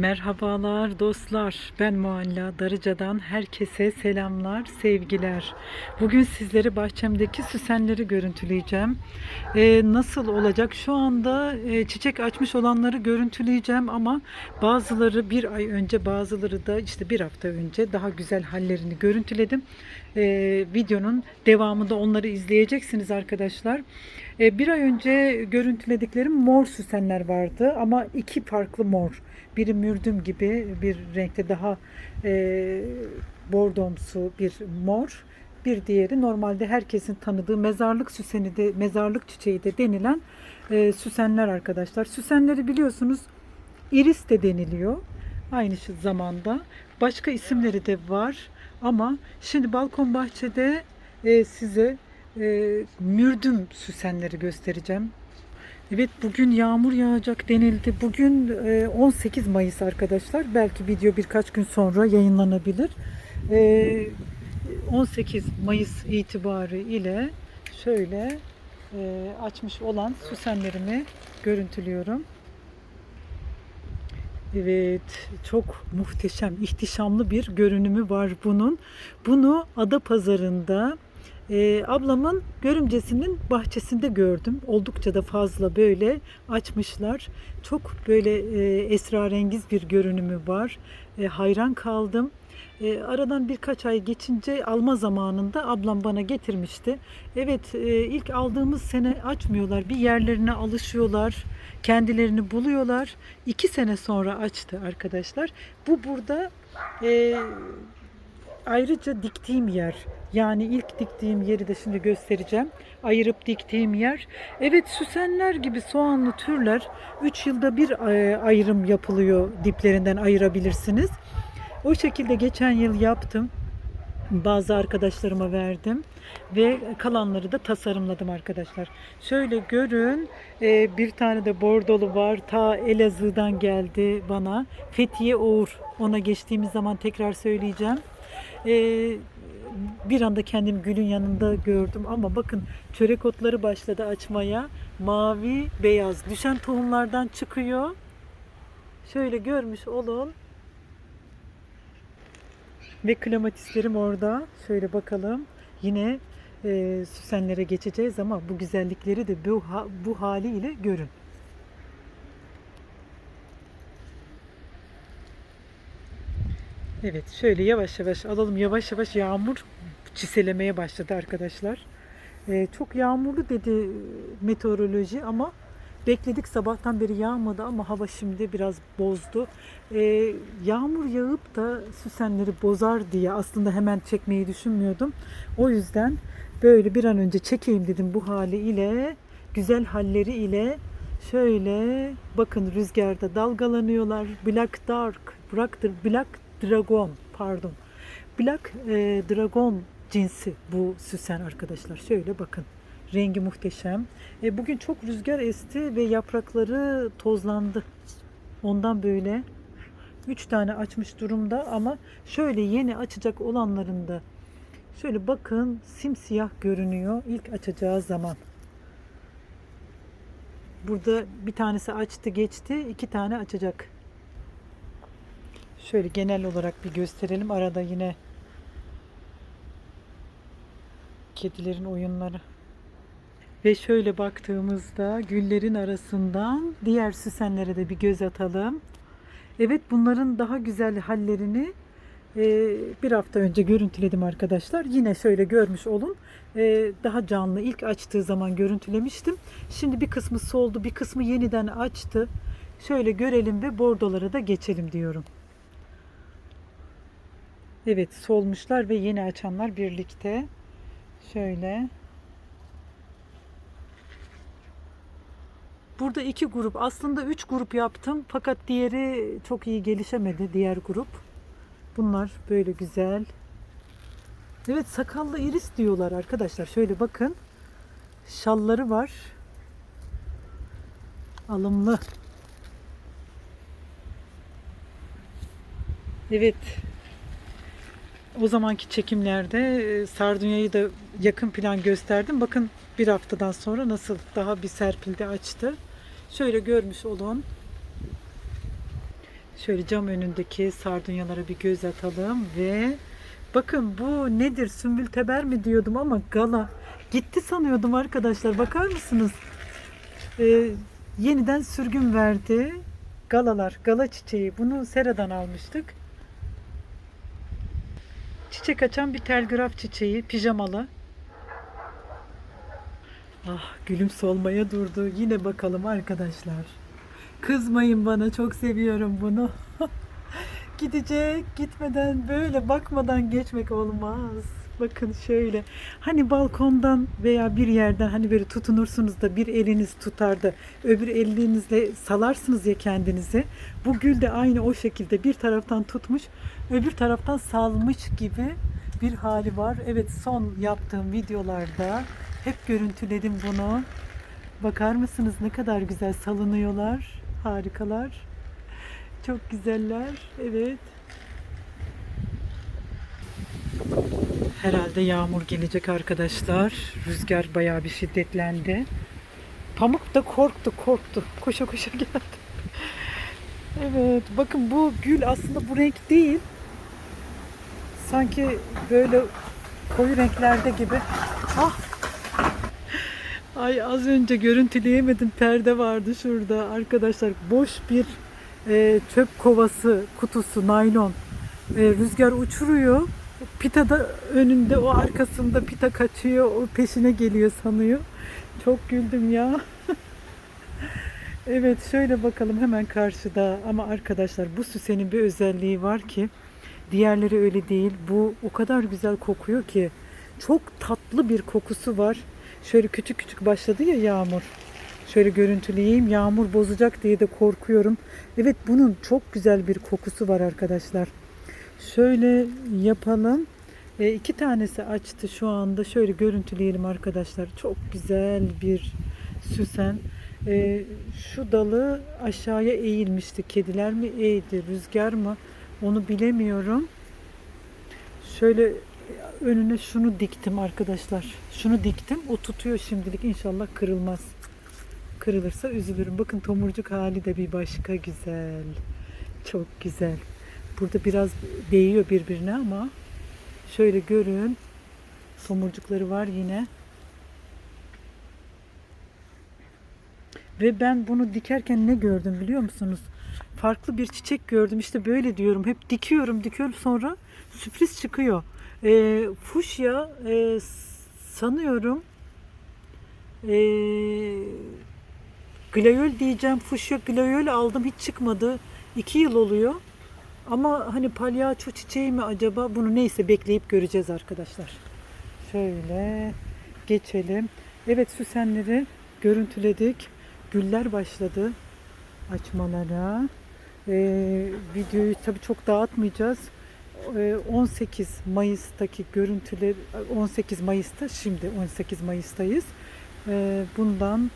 Merhabalar dostlar. Ben Mualla Darıca'dan herkese selamlar, sevgiler. Bugün sizlere bahçemdeki süsenleri görüntüleyeceğim. Ee, nasıl olacak? Şu anda e, çiçek açmış olanları görüntüleyeceğim ama bazıları bir ay önce, bazıları da işte bir hafta önce daha güzel hallerini görüntüledim. Ee, videonun devamında onları izleyeceksiniz arkadaşlar. Bir ay önce görüntülediklerim mor süsenler vardı ama iki farklı mor. Biri mürdüm gibi bir renkte daha e, bordomsu bir mor. Bir diğeri normalde herkesin tanıdığı mezarlık süseni de mezarlık çiçeği de denilen e, süsenler arkadaşlar. Süsenleri biliyorsunuz iris de deniliyor aynı zamanda. Başka isimleri de var ama şimdi balkon bahçede e, size e, mürdüm süsenleri göstereceğim. Evet bugün yağmur yağacak denildi. Bugün e, 18 Mayıs arkadaşlar. Belki video birkaç gün sonra yayınlanabilir. E, 18 Mayıs itibarı ile şöyle e, açmış olan süsenlerimi görüntülüyorum. Evet, çok muhteşem, ihtişamlı bir görünümü var bunun. Bunu Ada Pazarında e, ablamın görümcesinin bahçesinde gördüm. Oldukça da fazla böyle açmışlar. Çok böyle e, esrarengiz bir görünümü var. E, hayran kaldım. E, aradan birkaç ay geçince alma zamanında ablam bana getirmişti. Evet e, ilk aldığımız sene açmıyorlar. Bir yerlerine alışıyorlar. Kendilerini buluyorlar. İki sene sonra açtı arkadaşlar. Bu burada e, ayrıca diktiğim yer. Yani ilk diktiğim yeri de şimdi göstereceğim. Ayırıp diktiğim yer. Evet süsenler gibi soğanlı türler 3 yılda bir e, ayrım yapılıyor diplerinden ayırabilirsiniz. O şekilde geçen yıl yaptım. Bazı arkadaşlarıma verdim ve kalanları da tasarımladım arkadaşlar. Şöyle görün e, bir tane de bordolu var ta Elazığ'dan geldi bana. Fethiye Uğur ona geçtiğimiz zaman tekrar söyleyeceğim. E, bir anda kendimi gülün yanında gördüm ama bakın çörek otları başladı açmaya. Mavi, beyaz düşen tohumlardan çıkıyor. Şöyle görmüş olun. Ve klematislerim orada. Şöyle bakalım. Yine e, süsenlere geçeceğiz ama bu güzellikleri de bu, bu haliyle görün. Evet şöyle yavaş yavaş alalım. Yavaş yavaş yağmur çiselemeye başladı arkadaşlar. E, çok yağmurlu dedi meteoroloji ama bekledik sabahtan beri yağmadı ama hava şimdi biraz bozdu. E, yağmur yağıp da süsenleri bozar diye aslında hemen çekmeyi düşünmüyordum. O yüzden böyle bir an önce çekeyim dedim bu hali ile güzel halleri ile şöyle bakın rüzgarda dalgalanıyorlar. Black Dark, Black, Black Dragon pardon. Black e, Dragon cinsi bu süsen arkadaşlar. Şöyle bakın. Rengi muhteşem. E, bugün çok rüzgar esti ve yaprakları tozlandı. Ondan böyle 3 tane açmış durumda ama şöyle yeni açacak olanların da şöyle bakın simsiyah görünüyor ilk açacağı zaman. Burada bir tanesi açtı geçti, iki tane açacak. Şöyle genel olarak bir gösterelim. Arada yine kedilerin oyunları. Ve şöyle baktığımızda güllerin arasından diğer süsenlere de bir göz atalım. Evet bunların daha güzel hallerini e, bir hafta önce görüntüledim arkadaşlar. Yine şöyle görmüş olun. E, daha canlı ilk açtığı zaman görüntülemiştim. Şimdi bir kısmı soldu bir kısmı yeniden açtı. Şöyle görelim ve bordolara da geçelim diyorum. Evet solmuşlar ve yeni açanlar birlikte. Şöyle. Burada iki grup aslında üç grup yaptım fakat diğeri çok iyi gelişemedi diğer grup. Bunlar böyle güzel. Evet sakallı iris diyorlar arkadaşlar. Şöyle bakın. Şalları var. Alımlı. Evet. O zamanki çekimlerde e, Sardunya'yı da yakın plan gösterdim. Bakın bir haftadan sonra nasıl daha bir serpildi açtı. Şöyle görmüş olun. Şöyle cam önündeki sardunyalara bir göz atalım ve bakın bu nedir? Sümbül teber mi diyordum ama gala. Gitti sanıyordum arkadaşlar. Bakar mısınız? Ee, yeniden sürgün verdi. Galalar, gala çiçeği. Bunu Sera'dan almıştık. Çiçek açan bir telgraf çiçeği, pijamalı. Ah, gülüm solmaya durdu. Yine bakalım arkadaşlar. Kızmayın bana, çok seviyorum bunu. Gidecek, gitmeden böyle bakmadan geçmek olmaz. Bakın şöyle. Hani balkondan veya bir yerden hani böyle tutunursunuz da bir eliniz tutar da öbür elinizle salarsınız ya kendinizi. Bu gül de aynı o şekilde bir taraftan tutmuş, öbür taraftan salmış gibi bir hali var. Evet son yaptığım videolarda hep görüntüledim bunu. Bakar mısınız ne kadar güzel salınıyorlar. Harikalar. Çok güzeller. Evet. Herhalde yağmur gelecek arkadaşlar. Rüzgar bayağı bir şiddetlendi. Pamuk da korktu, korktu. Koşa koşa geldi. Evet, bakın bu gül aslında bu renk değil. Sanki böyle koyu renklerde gibi. Ah! Ay az önce görüntüleyemedim. Perde vardı şurada. Arkadaşlar boş bir e, çöp kovası, kutusu, naylon. E, rüzgar uçuruyor. Pita da önünde, o arkasında pita kaçıyor, o peşine geliyor sanıyor. Çok güldüm ya. evet şöyle bakalım hemen karşıda. Ama arkadaşlar bu süsenin bir özelliği var ki diğerleri öyle değil. Bu o kadar güzel kokuyor ki çok tatlı bir kokusu var. Şöyle küçük küçük başladı ya yağmur. Şöyle görüntüleyeyim. Yağmur bozacak diye de korkuyorum. Evet bunun çok güzel bir kokusu var arkadaşlar. Şöyle yapalım. E, iki tanesi açtı şu anda. Şöyle görüntüleyelim arkadaşlar. Çok güzel bir süsen. E, şu dalı aşağıya eğilmişti. Kediler mi eğdi, rüzgar mı? Onu bilemiyorum. Şöyle önüne şunu diktim arkadaşlar. Şunu diktim. O tutuyor şimdilik. İnşallah kırılmaz. Kırılırsa üzülürüm. Bakın tomurcuk hali de bir başka güzel. Çok güzel. Burada biraz değiyor birbirine ama şöyle görün. Tomurcukları var yine. Ve ben bunu dikerken ne gördüm biliyor musunuz? Farklı bir çiçek gördüm. İşte böyle diyorum. Hep dikiyorum, dikiyorum sonra sürpriz çıkıyor. E, fuşya e, sanıyorum e, glayol diyeceğim. Fuşya glayol aldım. Hiç çıkmadı. İki yıl oluyor. Ama hani palyaço çiçeği mi acaba? Bunu neyse bekleyip göreceğiz arkadaşlar. Şöyle geçelim. Evet süsenleri görüntüledik. Güller başladı açmalara. Ee, videoyu tabii çok dağıtmayacağız. Ee, 18 Mayıs'taki görüntüler 18 Mayıs'ta şimdi 18 Mayıs'tayız. Ee, bundan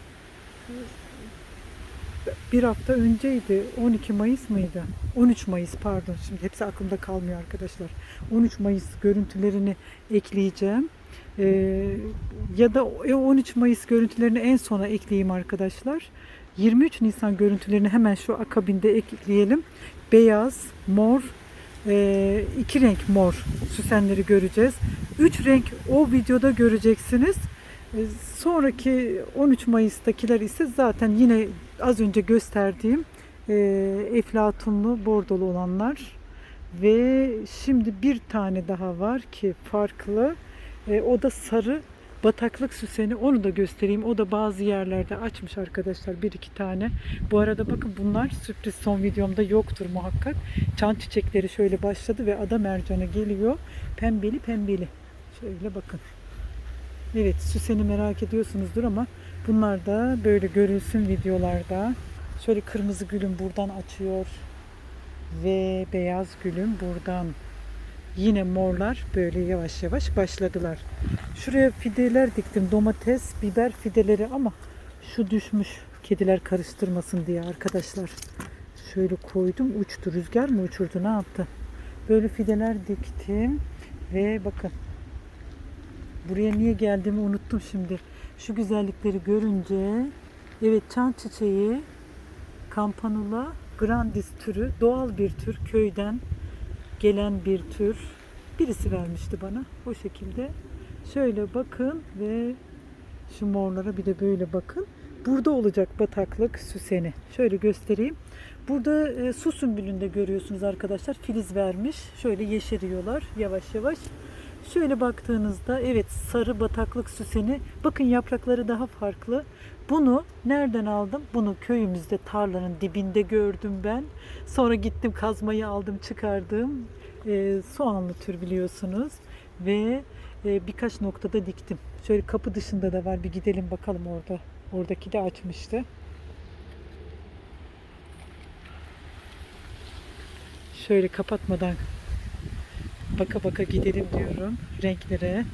bir hafta önceydi. 12 Mayıs mıydı? 13 Mayıs pardon. Şimdi hepsi aklımda kalmıyor arkadaşlar. 13 Mayıs görüntülerini ekleyeceğim. Ee, ya da 13 Mayıs görüntülerini en sona ekleyeyim arkadaşlar. 23 Nisan görüntülerini hemen şu akabinde ekleyelim. Beyaz, mor, e, iki renk mor süsenleri göreceğiz. Üç renk o videoda göreceksiniz. E, sonraki 13 Mayıs'takiler ise zaten yine az önce gösterdiğim e, eflatunlu bordolu olanlar. Ve şimdi bir tane daha var ki farklı. E, o da sarı bataklık süseni. Onu da göstereyim. O da bazı yerlerde açmış arkadaşlar. Bir iki tane. Bu arada bakın bunlar sürpriz son videomda yoktur muhakkak. Çan çiçekleri şöyle başladı ve ada mercanı geliyor. Pembeli pembeli. Şöyle bakın. Evet süseni merak ediyorsunuzdur ama bunlar da böyle görülsün videolarda. Şöyle kırmızı gülüm buradan açıyor. Ve beyaz gülüm buradan. Yine morlar böyle yavaş yavaş başladılar. Şuraya fideler diktim. Domates, biber fideleri ama şu düşmüş. Kediler karıştırmasın diye arkadaşlar. Şöyle koydum. Uçtu. Rüzgar mı uçurdu? Ne yaptı? Böyle fideler diktim. Ve bakın. Buraya niye geldiğimi unuttum şimdi. Şu güzellikleri görünce evet çan çiçeği, kampanula, grandis türü doğal bir tür köyden gelen bir tür. Birisi vermişti bana o şekilde. Şöyle bakın ve şu morlara bir de böyle bakın. Burada olacak bataklık süseni. Şöyle göstereyim. Burada e, su sümbülünde görüyorsunuz arkadaşlar. Filiz vermiş. Şöyle yeşeriyorlar yavaş yavaş. Şöyle baktığınızda evet sarı bataklık süseni. Bakın yaprakları daha farklı. Bunu nereden aldım? Bunu köyümüzde tarlanın dibinde gördüm ben. Sonra gittim kazmayı aldım çıkardım. E, soğanlı tür biliyorsunuz. Ve e, birkaç noktada diktim. Şöyle kapı dışında da var. Bir gidelim bakalım orada. Oradaki de açmıştı. Şöyle kapatmadan baka baka gidelim diyorum. Renklere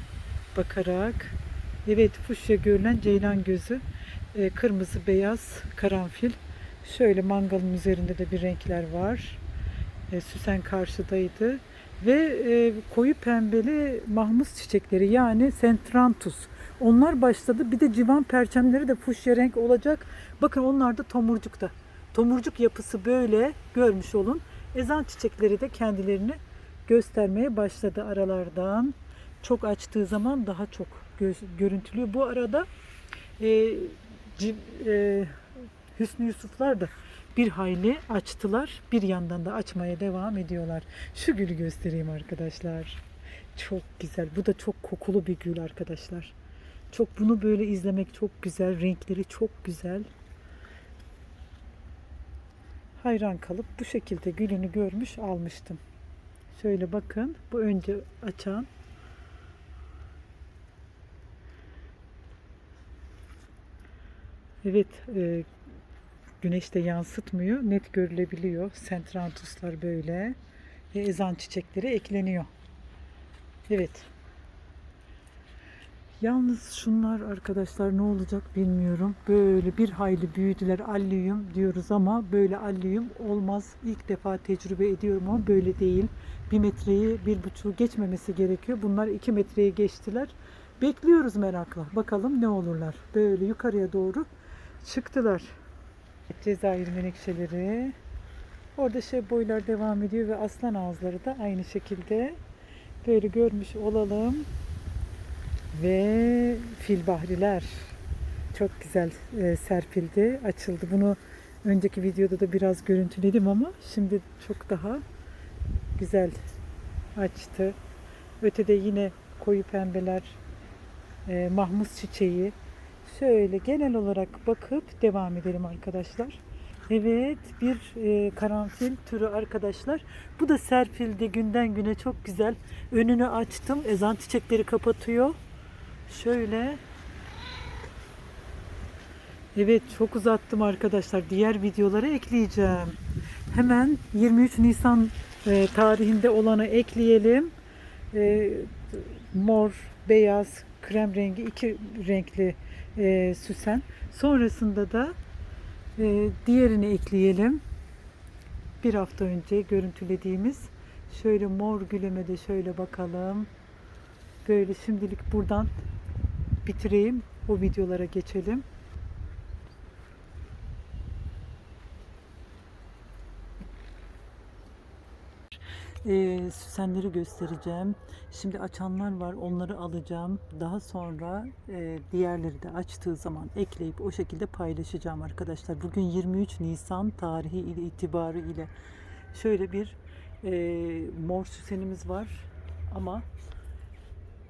bakarak. Evet fuşya görülen ceylan gözü. e, kırmızı beyaz karanfil. Şöyle mangalın üzerinde de bir renkler var. E, Süsen karşıdaydı. Ve e, koyu pembeli mahmus çiçekleri yani Centranthus. Onlar başladı. Bir de civan perçemleri de fuşya renk olacak. Bakın onlar da tomurcukta. Tomurcuk yapısı böyle görmüş olun. Ezan çiçekleri de kendilerini göstermeye başladı aralardan. Çok açtığı zaman daha çok görüntülüyor. Bu arada e, civ- e, Hüsnü Yusuflar da bir hayli açtılar. Bir yandan da açmaya devam ediyorlar. Şu gülü göstereyim arkadaşlar. Çok güzel. Bu da çok kokulu bir gül arkadaşlar. Çok bunu böyle izlemek çok güzel. Renkleri çok güzel. Hayran kalıp bu şekilde gülünü görmüş almıştım. Şöyle bakın. Bu önce açan. Evet, e, güneş de yansıtmıyor. Net görülebiliyor. Sentrantuslar böyle. Ve ezan çiçekleri ekleniyor. Evet. Yalnız şunlar arkadaşlar ne olacak bilmiyorum. Böyle bir hayli büyüdüler alliyum diyoruz ama böyle alliyum olmaz. İlk defa tecrübe ediyorum ama böyle değil. Bir metreyi bir buçuğu geçmemesi gerekiyor. Bunlar iki metreyi geçtiler. Bekliyoruz merakla. Bakalım ne olurlar. Böyle yukarıya doğru çıktılar. Cezayir menekşeleri. Orada şey boylar devam ediyor ve aslan ağızları da aynı şekilde böyle görmüş olalım. Ve filbahriler çok güzel e, serpildi, açıldı. Bunu önceki videoda da biraz görüntüledim ama şimdi çok daha güzel açtı. Ötede yine koyu pembeler, e, mahmus çiçeği. Şöyle genel olarak bakıp devam edelim arkadaşlar. Evet bir e, karanfil türü arkadaşlar. Bu da serpildi günden güne çok güzel. Önünü açtım. Ezan çiçekleri kapatıyor. Şöyle. Evet çok uzattım arkadaşlar. Diğer videolara ekleyeceğim. Hemen 23 Nisan e, tarihinde olanı ekleyelim. E, mor, beyaz, krem rengi iki renkli e, süsen. Sonrasında da e, diğerini ekleyelim. Bir hafta önce görüntülediğimiz şöyle mor güleme de şöyle bakalım. Böyle şimdilik buradan bitireyim. O videolara geçelim. Ee, süsenleri göstereceğim. Şimdi açanlar var. Onları alacağım. Daha sonra e, diğerleri de açtığı zaman ekleyip o şekilde paylaşacağım arkadaşlar. Bugün 23 Nisan tarihi itibarı ile şöyle bir e, mor süsenimiz var. Ama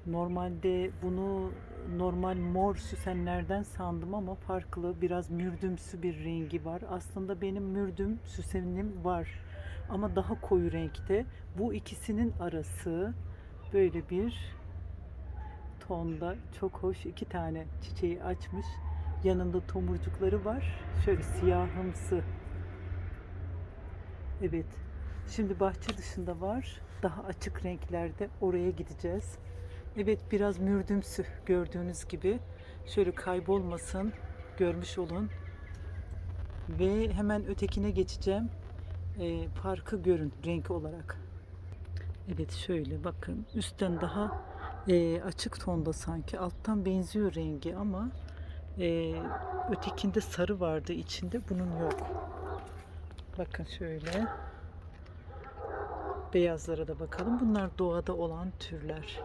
Normalde bunu normal mor süsenlerden sandım ama farklı biraz mürdümsü bir rengi var. Aslında benim mürdüm süsenim var ama daha koyu renkte. Bu ikisinin arası böyle bir tonda çok hoş iki tane çiçeği açmış. Yanında tomurcukları var. Şöyle siyahımsı. Evet. Şimdi bahçe dışında var. Daha açık renklerde oraya gideceğiz. Evet biraz mürdümsü gördüğünüz gibi. Şöyle kaybolmasın görmüş olun. Ve hemen ötekine geçeceğim. Ee, farkı görün renk olarak. Evet şöyle bakın üstten daha e, açık tonda sanki alttan benziyor rengi ama e, ötekinde sarı vardı içinde bunun yok. Bakın şöyle. Beyazlara da bakalım. Bunlar doğada olan türler.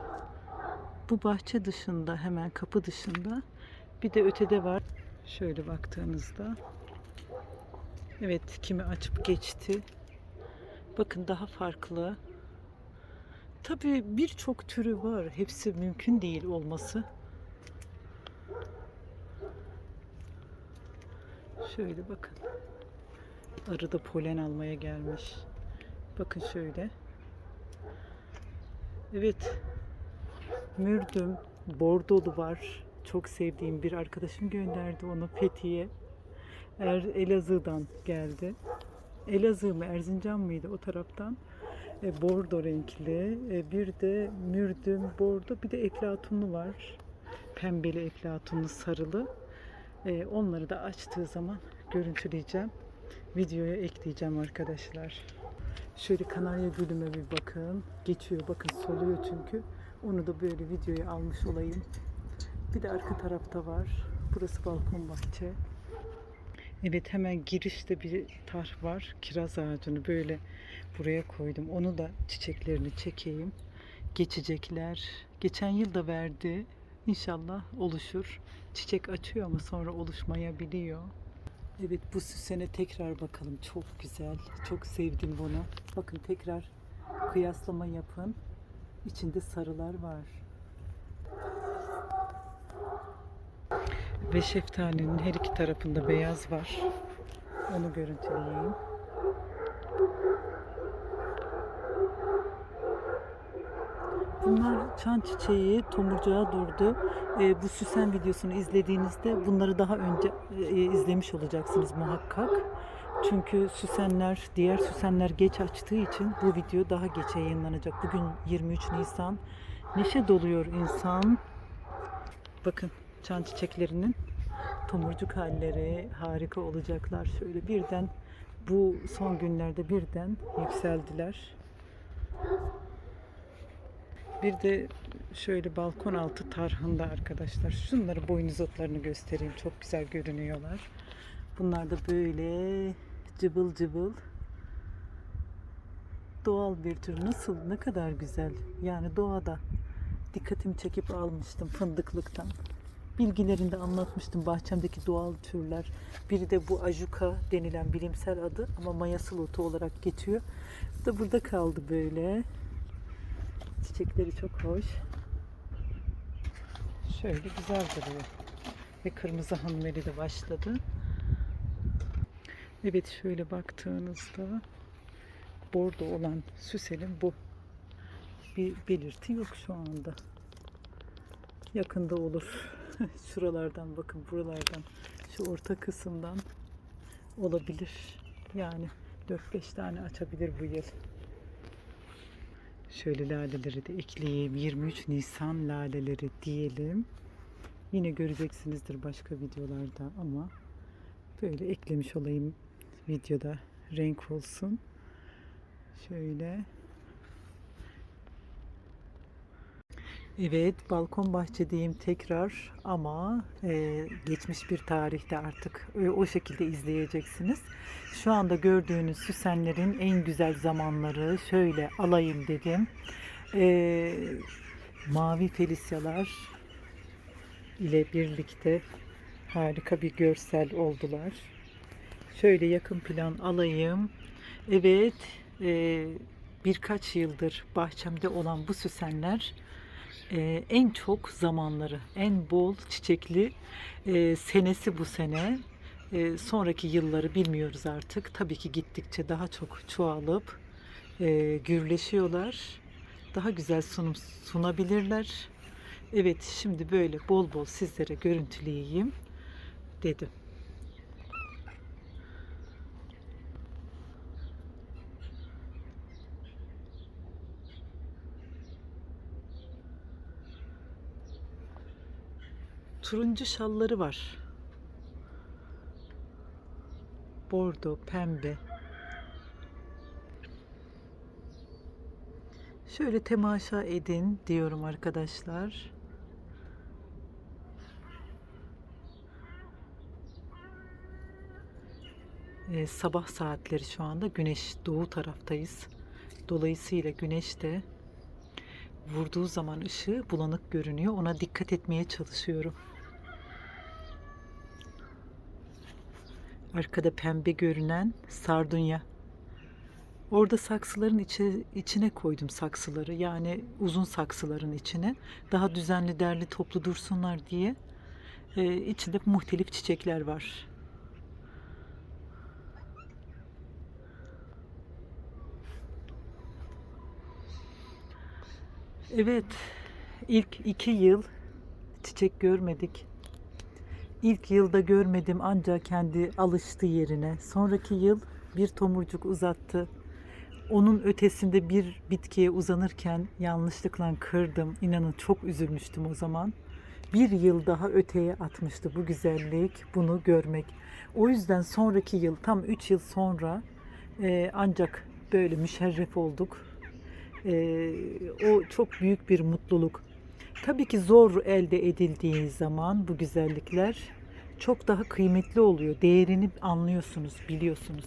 Bu bahçe dışında hemen kapı dışında bir de ötede var. Şöyle baktığınızda Evet kimi açıp geçti. Bakın daha farklı. Tabii birçok türü var. Hepsi mümkün değil olması. Şöyle bakın. Arı da polen almaya gelmiş. Bakın şöyle. Evet. Mürdüm, bordolu var. Çok sevdiğim bir arkadaşım gönderdi onu Fethiye. Er, Elazığ'dan geldi. Elazığ mı Erzincan mıydı o taraftan? E, bordo renkli. E, bir de mürdüm bordo bir de eflatunlu var. Pembeli eflatunlu sarılı. E, onları da açtığı zaman görüntüleyeceğim. Videoya ekleyeceğim arkadaşlar. Şöyle kanarya gülüme bir bakın. Geçiyor bakın soluyor çünkü. Onu da böyle videoya almış olayım. Bir de arka tarafta var. Burası balkon bahçe. Evet hemen girişte bir tar var. Kiraz ağacını böyle buraya koydum. Onu da çiçeklerini çekeyim. Geçecekler. Geçen yıl da verdi. İnşallah oluşur. Çiçek açıyor ama sonra oluşmayabiliyor. Evet bu süsene tekrar bakalım. Çok güzel. Çok sevdim bunu. Bakın tekrar kıyaslama yapın. İçinde sarılar var. Ve şeftalinin her iki tarafında beyaz var. Onu görüntüleyeyim. Bunlar çan çiçeği, tomurcuğa durdu. Ee, bu süsen videosunu izlediğinizde bunları daha önce e, izlemiş olacaksınız muhakkak. Çünkü süsenler, diğer süsenler geç açtığı için bu video daha geç yayınlanacak. Bugün 23 Nisan. Neşe doluyor insan. Bakın çan çiçeklerinin tomurcuk halleri harika olacaklar. Şöyle birden bu son günlerde birden yükseldiler. Bir de şöyle balkon altı tarhında arkadaşlar. Şunları boynuz otlarını göstereyim. Çok güzel görünüyorlar. Bunlar da böyle cıvıl cıvıl doğal bir tür. Nasıl ne kadar güzel. Yani doğada dikkatimi çekip almıştım fındıklıktan. Bilgilerinde anlatmıştım bahçemdeki doğal türler. Biri de bu ajuka denilen bilimsel adı ama mayasıl otu olarak geçiyor. Bu da burada kaldı böyle. Çiçekleri çok hoş. Şöyle güzel duruyor. Ve kırmızı hanmeri de başladı. Evet şöyle baktığınızda bordo olan süselim bu. Bir belirti yok şu anda. Yakında olur. Şuralardan bakın buralardan şu orta kısımdan olabilir. Yani 4-5 tane açabilir bu yıl. Şöyle laleleri de ekleyeyim. 23 Nisan laleleri diyelim. Yine göreceksinizdir başka videolarda ama böyle eklemiş olayım videoda renk olsun. Şöyle Evet, balkon bahçedeyim tekrar ama e, geçmiş bir tarihte artık e, o şekilde izleyeceksiniz. Şu anda gördüğünüz süsenlerin en güzel zamanları şöyle alayım dedim. E, mavi felisyalar ile birlikte harika bir görsel oldular. Şöyle yakın plan alayım. Evet, e, birkaç yıldır bahçemde olan bu süsenler e, en çok zamanları, en bol çiçekli e, senesi bu sene. E, sonraki yılları bilmiyoruz artık. Tabii ki gittikçe daha çok çoğalıp e, gürleşiyorlar. Daha güzel sunum sunabilirler. Evet şimdi böyle bol bol sizlere görüntüleyeyim dedim. Turuncu şalları var. Bordo, pembe. Şöyle temaşa edin diyorum arkadaşlar. e, sabah saatleri şu anda güneş doğu taraftayız. Dolayısıyla güneş de vurduğu zaman ışığı bulanık görünüyor. Ona dikkat etmeye çalışıyorum. Arkada pembe görünen sardunya. Orada saksıların içi, içine koydum saksıları. Yani uzun saksıların içine. Daha düzenli derli toplu dursunlar diye. Ee, içinde muhtelif çiçekler var. Evet, ilk iki yıl çiçek görmedik. İlk yılda görmedim ancak kendi alıştı yerine. Sonraki yıl bir tomurcuk uzattı. Onun ötesinde bir bitkiye uzanırken yanlışlıkla kırdım. İnanın çok üzülmüştüm o zaman. Bir yıl daha öteye atmıştı bu güzellik, bunu görmek. O yüzden sonraki yıl, tam üç yıl sonra e, ancak böyle müşerref olduk. E, o çok büyük bir mutluluk. Tabii ki zor elde edildiği zaman bu güzellikler çok daha kıymetli oluyor. Değerini anlıyorsunuz, biliyorsunuz.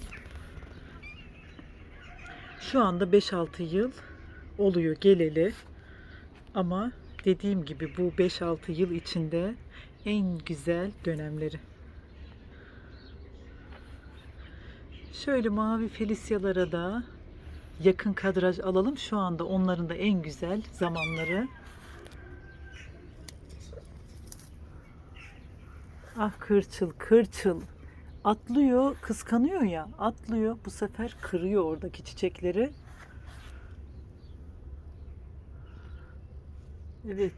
Şu anda 5-6 yıl oluyor geleli. Ama dediğim gibi bu 5-6 yıl içinde en güzel dönemleri. Şöyle mavi felisyalara da yakın kadraj alalım. Şu anda onların da en güzel zamanları. Ah kırçıl kırçıl. Atlıyor, kıskanıyor ya. Atlıyor, bu sefer kırıyor oradaki çiçekleri. Evet.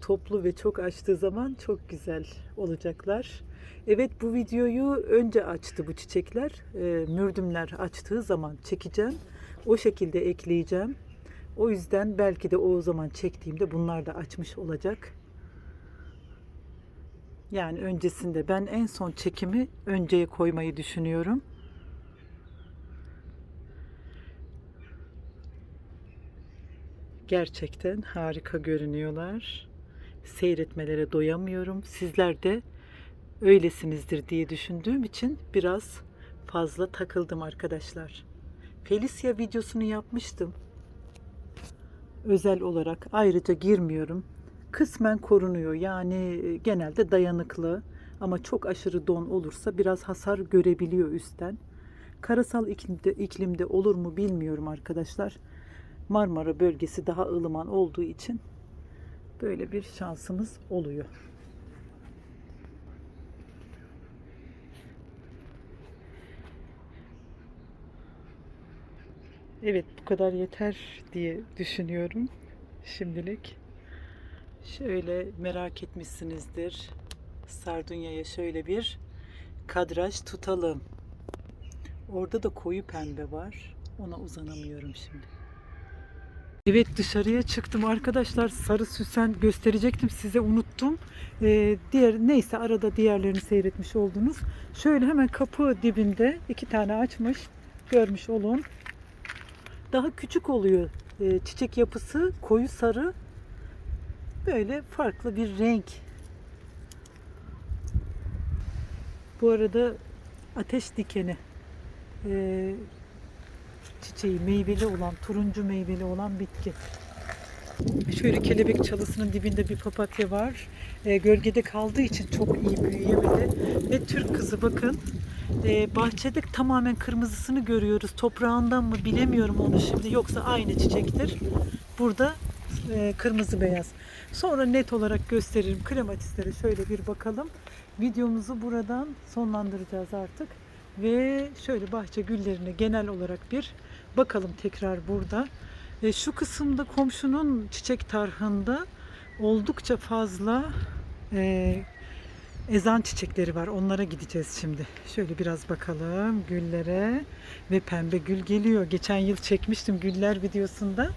Toplu ve çok açtığı zaman çok güzel olacaklar. Evet bu videoyu önce açtı bu çiçekler. Ee, mürdümler açtığı zaman çekeceğim. O şekilde ekleyeceğim. O yüzden belki de o zaman çektiğimde bunlar da açmış olacak. Yani öncesinde ben en son çekimi önceye koymayı düşünüyorum. Gerçekten harika görünüyorlar. Seyretmelere doyamıyorum. Sizler de öylesinizdir diye düşündüğüm için biraz fazla takıldım arkadaşlar. Felicia videosunu yapmıştım. Özel olarak ayrıca girmiyorum. Kısmen korunuyor. Yani genelde dayanıklı ama çok aşırı don olursa biraz hasar görebiliyor üstten. Karasal iklimde, iklimde olur mu bilmiyorum arkadaşlar. Marmara bölgesi daha ılıman olduğu için böyle bir şansımız oluyor. Evet bu kadar yeter diye düşünüyorum şimdilik. Şöyle merak etmişsinizdir. Sardunya'ya şöyle bir kadraj tutalım. Orada da koyu pembe var. Ona uzanamıyorum şimdi. Evet dışarıya çıktım arkadaşlar. Sarı süsen gösterecektim size unuttum. Ee, diğer neyse arada diğerlerini seyretmiş oldunuz. Şöyle hemen kapı dibinde iki tane açmış. Görmüş olun. Daha küçük oluyor ee, çiçek yapısı koyu sarı. Böyle farklı bir renk. Bu arada ateş dikeni ee, çiçeği meyveli olan, turuncu meyveli olan bitki. Şöyle kelebek çalısının dibinde bir papatya var. E, gölgede kaldığı için çok iyi büyüyemedi. Ve Türk kızı bakın. E, bahçede tamamen kırmızısını görüyoruz. Toprağından mı bilemiyorum onu şimdi. Yoksa aynı çiçektir. Burada e, kırmızı beyaz. Sonra net olarak gösteririm. Krematislere şöyle bir bakalım. Videomuzu buradan sonlandıracağız artık. Ve şöyle bahçe güllerine genel olarak bir bakalım tekrar burada. E, şu kısımda komşunun çiçek tarhında oldukça fazla e, ezan çiçekleri var. Onlara gideceğiz şimdi. Şöyle biraz bakalım güllere ve pembe gül geliyor. Geçen yıl çekmiştim güller videosunda.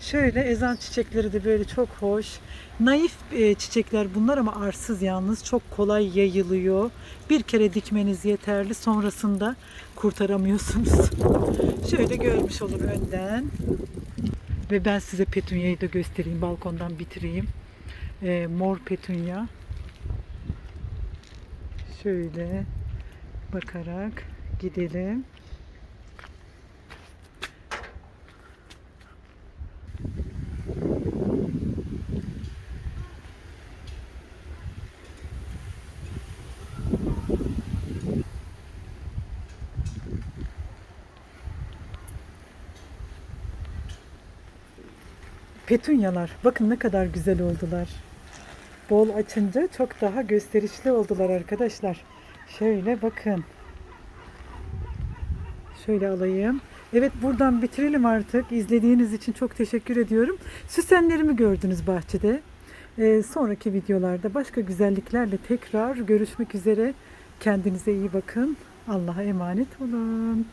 Şöyle ezan çiçekleri de böyle çok hoş. Naif e, çiçekler bunlar ama arsız yalnız. Çok kolay yayılıyor. Bir kere dikmeniz yeterli. Sonrasında kurtaramıyorsunuz. Şöyle görmüş olur önden. Ve ben size petunyayı da göstereyim. Balkondan bitireyim. E, mor petunya. Şöyle bakarak gidelim. Petunyalar. Bakın ne kadar güzel oldular. Bol açınca çok daha gösterişli oldular arkadaşlar. Şöyle bakın. Şöyle alayım. Evet buradan bitirelim artık. İzlediğiniz için çok teşekkür ediyorum. Süsenlerimi gördünüz bahçede. Ee, sonraki videolarda başka güzelliklerle tekrar görüşmek üzere. Kendinize iyi bakın. Allah'a emanet olun.